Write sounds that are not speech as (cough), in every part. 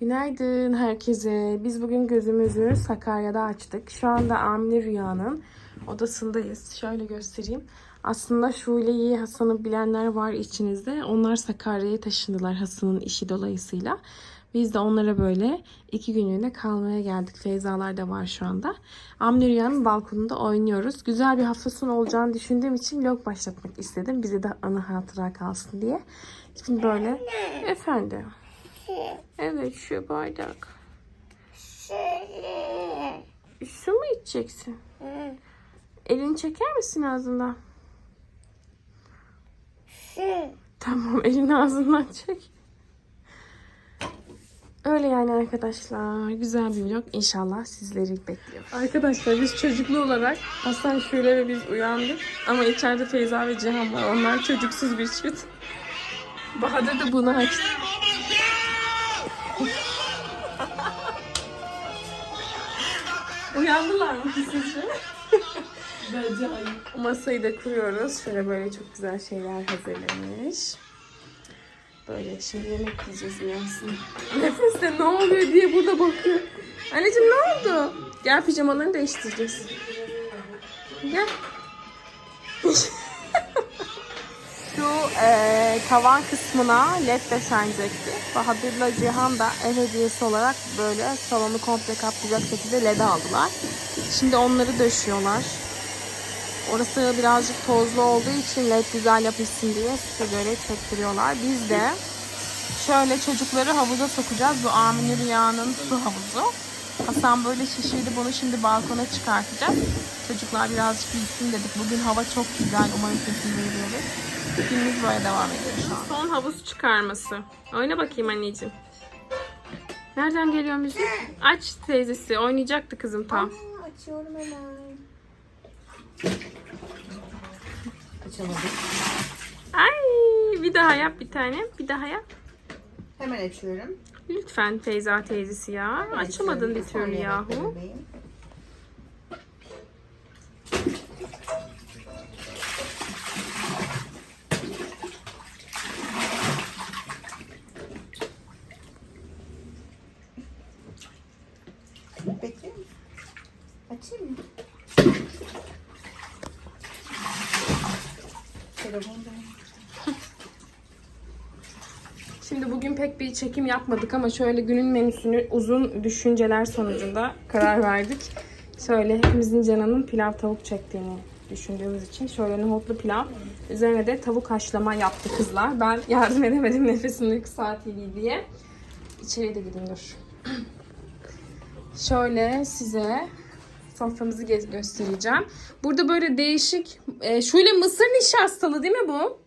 Günaydın herkese. Biz bugün gözümüzü Sakarya'da açtık. Şu anda Amine Rüya'nın odasındayız. Şöyle göstereyim. Aslında Şule'yi, Hasan'ı bilenler var içinizde. Onlar Sakarya'ya taşındılar Hasan'ın işi dolayısıyla. Biz de onlara böyle iki günlüğüne kalmaya geldik. Feyzalar da var şu anda. Amine Rüya'nın balkonunda oynuyoruz. Güzel bir hafta sonu olacağını düşündüğüm için vlog başlatmak istedim. Bize de anı hatıra kalsın diye. Şimdi böyle. Efendim. Evet şu bardak. Su mu içeceksin? Elini çeker misin ağzından? Tamam (laughs) elini ağzından çek. Öyle yani arkadaşlar. Güzel bir vlog. İnşallah sizleri bekliyor. Arkadaşlar biz çocuklu olarak Hasan şöyle ve biz uyandık. Ama içeride Feyza ve Cihan var. Onlar çocuksuz bir çift. Bahadır da bunu açtı. Uyandılar mı sizce? Bence hayır. Masayı da kuruyoruz. Şöyle böyle çok güzel şeyler hazırlamış. Böyle şimdi yemek yiyeceğiz uyansın. (laughs) Nefeste ne oluyor diye burada bakıyor. Anneciğim ne oldu? Gel pijamalarını değiştireceğiz. Gel. Şu eee, tavan kısmına led döşenecekti. Bahadır'la Cihan da ev hediyesi olarak böyle salonu komple kaplayacak şekilde led aldılar. Şimdi onları döşüyorlar. Orası birazcık tozlu olduğu için led güzel yapışsın diye size göre çektiriyorlar. Biz de şöyle çocukları havuza sokacağız. Bu Amine Rüya'nın su havuzu. Hasan böyle şişirdi bunu şimdi balkona çıkartacağız. Çocuklar birazcık yüzsün dedik. Bugün hava çok güzel. Umarım sesini duyuyoruz. Günümüz böyle devam ediyor şu an. Son havuz çıkarması. Oyna bakayım anneciğim. Nereden geliyor müzik? Aç teyzesi. Oynayacaktı kızım tam. Açıyorum hemen. Açamadım. Ay bir daha yap bir tane. Bir daha yap. Hemen açıyorum. Lütfen Feyza teyzesi ya. Açamadın bir türlü yahu. musun? Açayım mı? Telefonda. Şimdi bugün pek bir çekim yapmadık ama şöyle günün menüsünü uzun düşünceler sonucunda karar verdik. Şöyle hepimizin canının pilav tavuk çektiğini düşündüğümüz için şöyle nohutlu pilav. Üzerine de tavuk haşlama yaptı kızlar. Ben yardım edemedim (laughs) nefesim uyku saatiydi diye. İçeriye de gidin dur. Şöyle size soframızı göstereceğim. Burada böyle değişik, e, şöyle mısır nişastalı değil mi bu?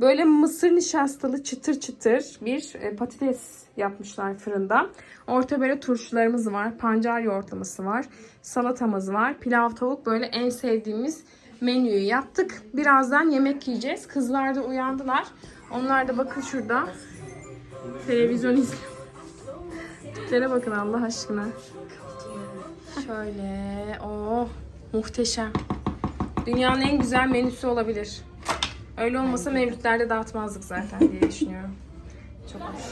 Böyle mısır nişastalı çıtır çıtır bir e, patates yapmışlar fırında. Orta böyle turşularımız var. Pancar yoğurtlaması var. Salatamız var. Pilav tavuk böyle en sevdiğimiz menüyü yaptık. Birazdan yemek yiyeceğiz. Kızlar da uyandılar. Onlar da bakın şurada televizyon izliyor. (laughs) Tiplere bakın Allah aşkına. Şöyle. Oh muhteşem. Dünyanın en güzel menüsü olabilir. Öyle olmasa mevlütlerde dağıtmazdık zaten diye düşünüyorum. Çok hoş.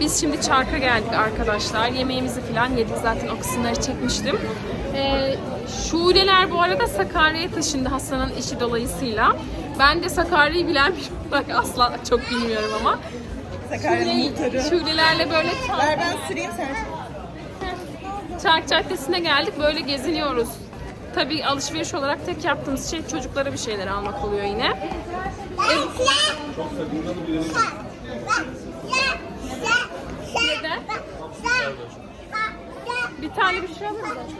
Biz şimdi çarka geldik arkadaşlar. Yemeğimizi falan yedik zaten o kısımları çekmiştim. Ee, Şuleler bu arada Sakarya'ya taşındı Hasan'ın işi dolayısıyla. Ben de Sakarya'yı bilen bir (laughs) olarak asla çok bilmiyorum ama. Sakarya'nın muhtarı. şulelerle böyle Ver ben süreyim sen. Çark Caddesi'ne geldik. Böyle geziniyoruz. Tabii alışveriş olarak tek yaptığımız şey çocuklara bir şeyler almak oluyor yine. Bir tane bir şey alır mısın?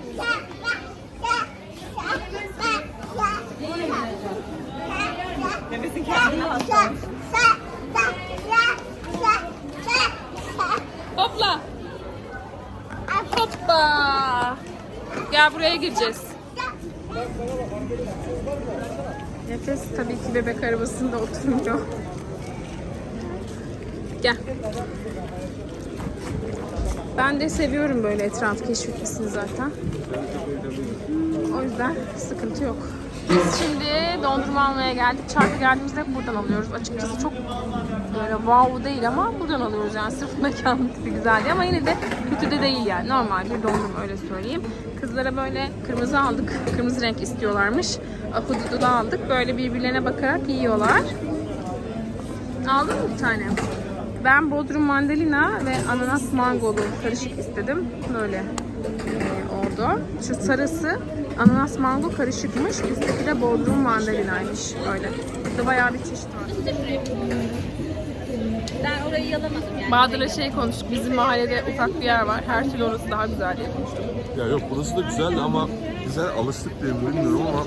Hopla. Hoppa. Gel buraya gireceğiz. Nefes tabii ki bebek arabasında oturmuyor. Gel. Ben de seviyorum böyle etraf keşfetmesini zaten. O yüzden sıkıntı yok. Biz şimdi dondurma almaya geldik. Çarkı geldiğimizde buradan alıyoruz. Açıkçası çok Böyle wow değil ama buradan alıyoruz yani sırf mekanın tipi güzel diye ama yine de kötü de değil yani normal bir dondurma öyle söyleyeyim. Kızlara böyle kırmızı aldık. Kırmızı renk istiyorlarmış. Ahududu da aldık. Böyle birbirlerine bakarak yiyorlar. Aldın mı bir tane? Ben Bodrum mandalina ve ananas mangolu karışık istedim. Böyle e, oldu. Şu sarısı ananas mango karışıkmış. Üstteki de Bodrum mandalinaymış. Böyle. Burada bayağı bir çeşit var. Ben orayı yalamadım yani. Bahadır'la şey konuştuk. Bizim mahallede ufak bir yer var. Her türlü orası daha güzel diye konuştuk. Ya yok burası da güzeldi ama bize alıştık diye mi bilmiyorum ama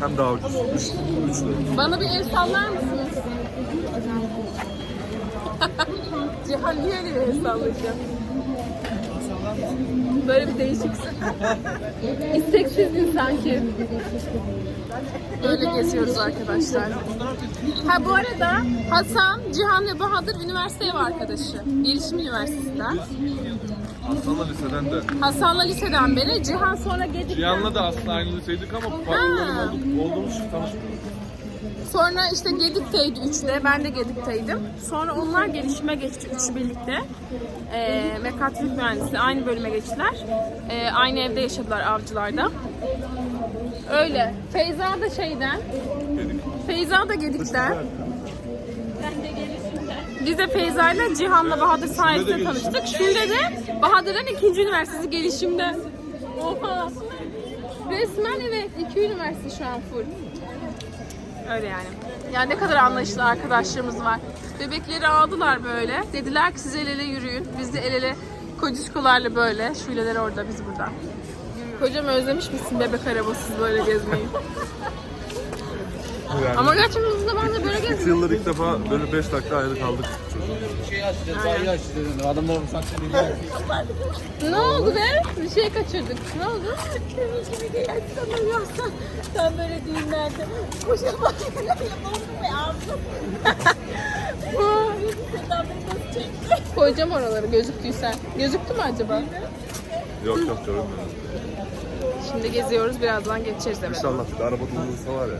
hem daha ucuz. Bana bir el sallar mısınız? (laughs) Cihan niye bir el sallayacak? Böyle bir değişiksin. (laughs) İsteksizdin sanki. Öyle geziyoruz arkadaşlar. Ha bu arada Hasan, Cihan ve Bahadır üniversite ev arkadaşı. Gelişim Üniversitesi'nden. Aslanla liseden de. Hasan'la liseden beri, Cihan sonra Gedik'ten. Cihan'la da aslında aynı liseydik ama farklı olduk, olduğumuz için tanışmıyorduk. Sonra işte Gedik'teydi üçte, ben de Gedik'teydim. Sonra onlar gelişime geçti üçü birlikte. Ee, mekatronik mühendisliği aynı bölüme geçtiler. Ee, aynı evde yaşadılar avcılarda. Öyle. Feyza da şeyden. Feyza da Gedik'ten. Biz de Feyza ile Cihan'la Bahadır sayesinde tanıştık. Şimdi de Bahadır'ın ikinci üniversitesi gelişimde. Oha. Resmen evet iki üniversite şu an full. Öyle yani. Yani ne kadar anlayışlı arkadaşlarımız var. Bebekleri aldılar böyle. Dediler ki siz el ele yürüyün. Biz de el ele kocuşkolarla böyle. Şuleler orada biz burada. Kocam özlemiş misin bebek arabasız böyle gezmeyi? (laughs) Yani Ama gerçekten uzun zamandır böyle üç gezmiyor. yıldır ilk defa böyle 5 dakika ayrı kaldık. şey açacağız, sahayı açacağız. Adamlar saçını Ne oldu be? Bir şey kaçırdık. Ne oldu? Kırmızı gibi değil. Sanırıyorsan sen böyle düğünlerde kocaman yapalım ve ağzım. Bu. Koyacağım oraları gözüktüysen. Gözüktü mü acaba? Yok yok görünmüyor. Şimdi geziyoruz. Birazdan geçeriz eve. İnşallah bir de araba durursa var ya.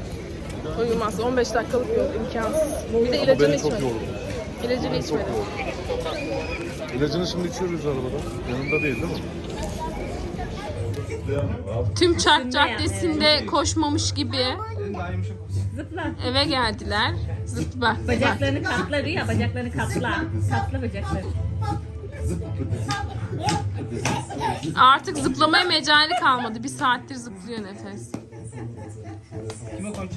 Uyumaz. 15 dakikalık yol imkansız. Bir de ilacını beni çok içmedim. yordu. İlacını içmedim. İlacını şimdi içiyoruz arabada. Yanında değil değil mi? Tüm Çark Caddesi'nde koşmamış gibi Zıpla. eve geldiler. Zıpla. Bacaklarını katla Rüya, bacaklarını katla. Katla bacakları. Artık zıplamaya mecali kalmadı. Bir saattir zıplıyor nefes.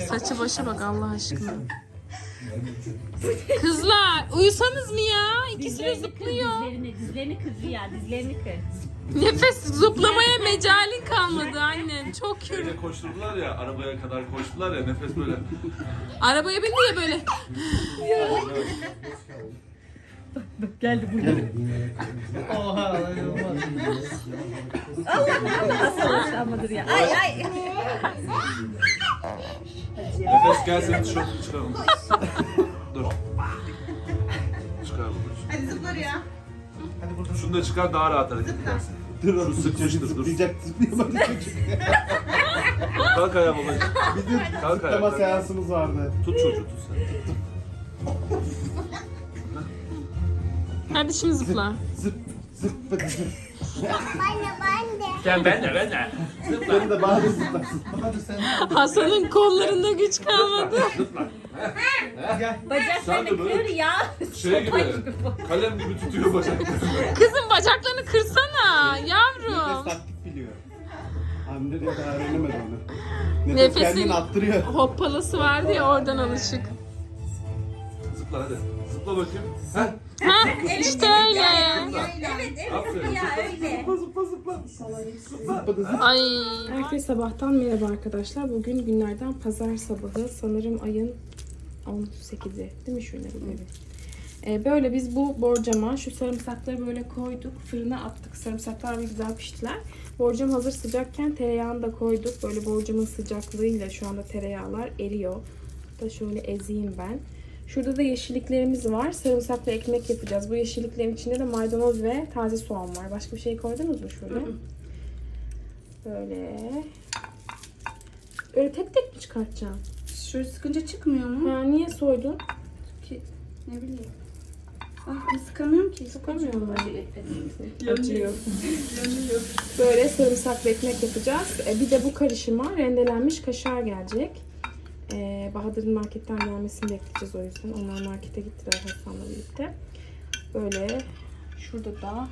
Saçı başa bak Allah aşkına. (laughs) Kızlar uyusanız mı ya? İkisi de zıplıyor. Dizlerini, dizlerini kır Rüya, dizlerini kır. Nefes zıplamaya mecalin kalmadı annem. Çok kötü. Böyle koşturdular ya, arabaya kadar koştular ya, nefes böyle. Arabaya bindi ya böyle. (laughs) (laughs) Asıl çalmadır ya. Ay ay. Nefes gel seni tişörtü çıkaralım. Dur. Çıkar bunu. Hadi zıplar ya. Şunu da çıkar daha rahat hareket edersin. Dur sıkmıştır dur. Zıplayacak, zıplayamadı çocuk. Kalk ayağa babacığım. Bir de Kalk ayağa. zıplama kalk. seansımız vardı. Tut çocuğu tut sen. Hadi şimdi zıpla. Zıp, zıp, zıp. Gel ben de ben de. Beni de bari zıplasın. Hadi sen. Hasan'ın kollarında güç kalmadı. Sen Bacaklarını de böyle kır ya. Şey Sopa gibi, kalem gibi tutuyor bacaklarını. Kızım bacaklarını kırsana yavrum. taktik biliyor. Anne de daha öğrenemedi onu. Nefes kendini attırıyor. Hoppalası vardı ya oradan alışık. Zıpla hadi. Zıpla bakayım. Heh. Ha işte öyle. Evet evet ya öyle. Zıpla zıpla. Zıpladı zıp. Ay. Herkese sabahtan merhaba arkadaşlar. Bugün günlerden pazar sabahı. Sanırım ayın 18'i. Değil mi şöyle evet. Ee, böyle biz bu borcama şu sarımsakları böyle koyduk. Fırına attık. Sarımsaklar bir güzel piştiler. Borcam hazır sıcakken tereyağını da koyduk. Böyle borcamın sıcaklığıyla şu anda tereyağlar eriyor. Da şöyle ezeyim ben. Şurada da yeşilliklerimiz var. Sarımsaklı ekmek yapacağız. Bu yeşilliklerin içinde de maydanoz ve taze soğan var. Başka bir şey koydunuz mu şöyle? Böyle. Öyle tek tek mi çıkartacaksın? Şöyle sıkınca çıkmıyor mu? Ha, niye soydun? Ne bileyim. Ah, sıkamıyorum ki. Sıkamıyorum. Acıyor. (laughs) Böyle sarımsaklı ekmek yapacağız. E, bir de bu karışıma rendelenmiş kaşar gelecek. E, Bahadır'ın marketten gelmesini bekleyeceğiz o yüzden. Onlar markete gittiler Hasan'la birlikte. Böyle şurada da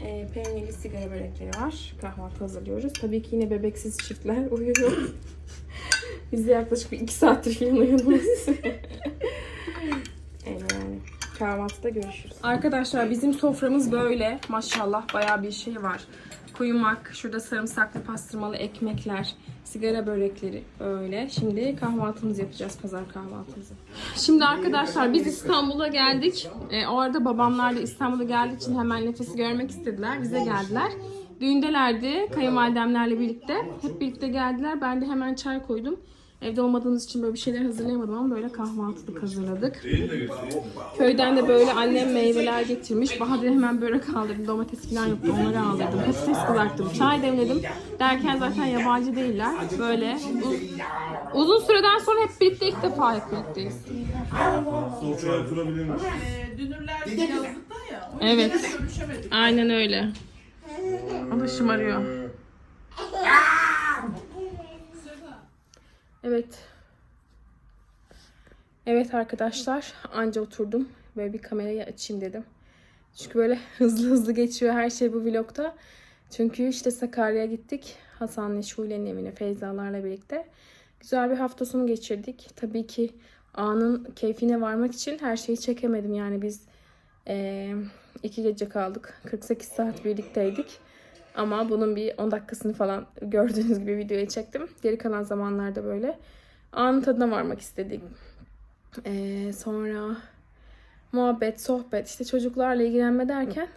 e, peynirli sigara börekleri var. Kahvaltı hazırlıyoruz. Tabii ki yine bebeksiz çiftler (laughs) uyuyor. Biz de yaklaşık bir iki saattir falan uyanıyoruz. (laughs) Kahvaltıda görüşürüz. Arkadaşlar bizim soframız böyle. Maşallah bayağı bir şey var. Kuyumak, şurada sarımsaklı pastırmalı ekmekler, sigara börekleri öyle. Şimdi kahvaltımızı yapacağız, pazar kahvaltımızı. Şimdi arkadaşlar biz İstanbul'a geldik. E, o arada babamlar da İstanbul'a geldiği için hemen nefesi görmek istediler. Bize geldiler. Düğündelerdi kayınvalidemlerle birlikte. Hep birlikte geldiler. Ben de hemen çay koydum. Evde olmadığınız için böyle bir şeyler hazırlayamadım ama böyle kahvaltılık hazırladık. Köyden de böyle annem meyveler getirmiş. Bahadır hemen börek aldırdım. Domates falan yoktu. Onları aldırdım. Patates kızarttım. Çay demledim. Derken zaten yabancı değiller. Böyle uz- uzun süreden sonra hep birlikte ilk defa hep birlikteyiz. Sofraya oturabilir miyiz? Evet. Aynen öyle. O da şımarıyor. Evet. Evet arkadaşlar anca oturdum. Böyle bir kamerayı açayım dedim. Çünkü böyle (laughs) hızlı hızlı geçiyor her şey bu vlogta. Çünkü işte Sakarya'ya gittik. Hasan'la Şule'nin evine Feyzalarla birlikte. Güzel bir hafta sonu geçirdik. Tabii ki anın keyfine varmak için her şeyi çekemedim. Yani biz eee, iki gece kaldık. 48 saat birlikteydik. Ama bunun bir 10 dakikasını falan gördüğünüz gibi videoya çektim. Geri kalan zamanlarda böyle anın tadına varmak istedik. Ee, sonra muhabbet, sohbet, işte çocuklarla ilgilenme derken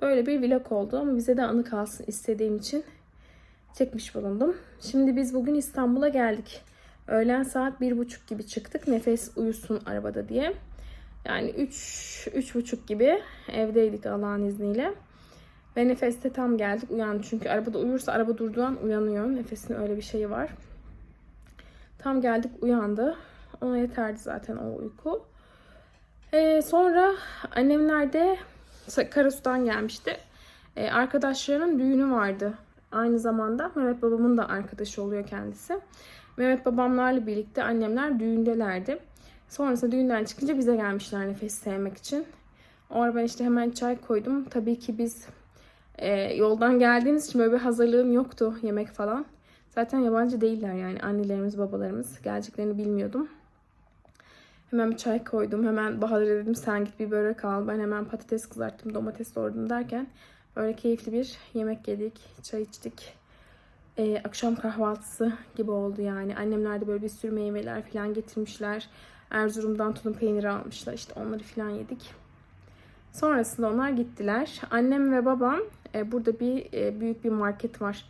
böyle bir vlog oldu. Ama bize de anı kalsın istediğim için çekmiş bulundum. Şimdi biz bugün İstanbul'a geldik. Öğlen saat bir buçuk gibi çıktık. Nefes uyusun arabada diye. Yani üç, üç buçuk gibi evdeydik Allah'ın izniyle. Ve nefeste tam geldik uyandı. Çünkü arabada uyursa araba durduğu an uyanıyor. Nefesin öyle bir şeyi var. Tam geldik uyandı. Ona yeterdi zaten o uyku. Ee, sonra annemler de Karasu'dan gelmişti. Ee, arkadaşlarının düğünü vardı. Aynı zamanda Mehmet babamın da arkadaşı oluyor kendisi. Mehmet babamlarla birlikte annemler düğündelerdi. Sonrasında düğünden çıkınca bize gelmişler nefes sevmek için. O ben işte hemen çay koydum. Tabii ki biz e, yoldan geldiğimiz için böyle bir hazırlığım yoktu yemek falan. Zaten yabancı değiller yani annelerimiz babalarımız. Geleceklerini bilmiyordum. Hemen bir çay koydum. Hemen Bahadır'a dedim sen git bir börek al. Ben hemen patates kızarttım, domates doğradım derken böyle keyifli bir yemek yedik, çay içtik. Ee, akşam kahvaltısı gibi oldu yani. Annemler de böyle bir sürü meyveler falan getirmişler. Erzurum'dan tulum peyniri almışlar. İşte onları falan yedik. Sonrasında onlar gittiler. Annem ve babam e, burada bir e, büyük bir market var.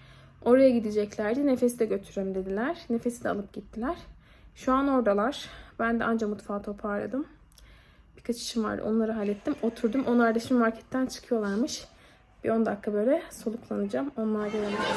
Oraya gideceklerdi. Nefesi de götürürüm dediler. Nefesi de alıp gittiler. Şu an oradalar. Ben de anca mutfağı toparladım. Birkaç işim vardı. Onları hallettim. Oturdum. Onlar da şimdi marketten çıkıyorlarmış. Bir 10 dakika böyle soluklanacağım. Onlar gelene kadar.